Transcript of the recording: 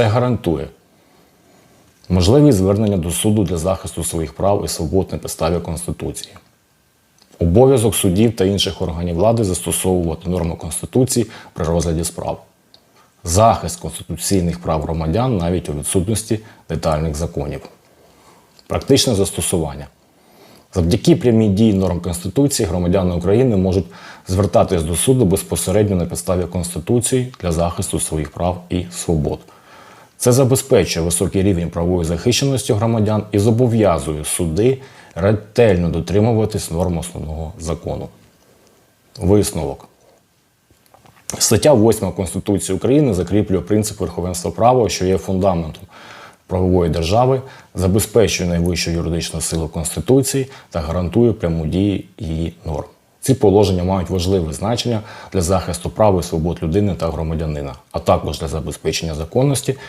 Це гарантує можливість звернення до суду для захисту своїх прав і свобод на підставі Конституції. Обов'язок судів та інших органів влади застосовувати норми Конституції при розгляді справ. Захист конституційних прав громадян навіть у відсутності детальних законів. Практичне застосування. Завдяки прямій дії норм Конституції громадяни України можуть звертатись до суду безпосередньо на підставі Конституції для захисту своїх прав і свобод. Це забезпечує високий рівень правової захищеності громадян і зобов'язує суди ретельно дотримуватись норм основного закону. Висновок. Стаття 8 Конституції України закріплює принцип верховенства права, що є фундаментом правової держави, забезпечує найвищу юридичну силу Конституції та гарантує пряму дію її норм. Ці положення мають важливе значення для захисту прав і свобод людини та громадянина, а також для забезпечення законності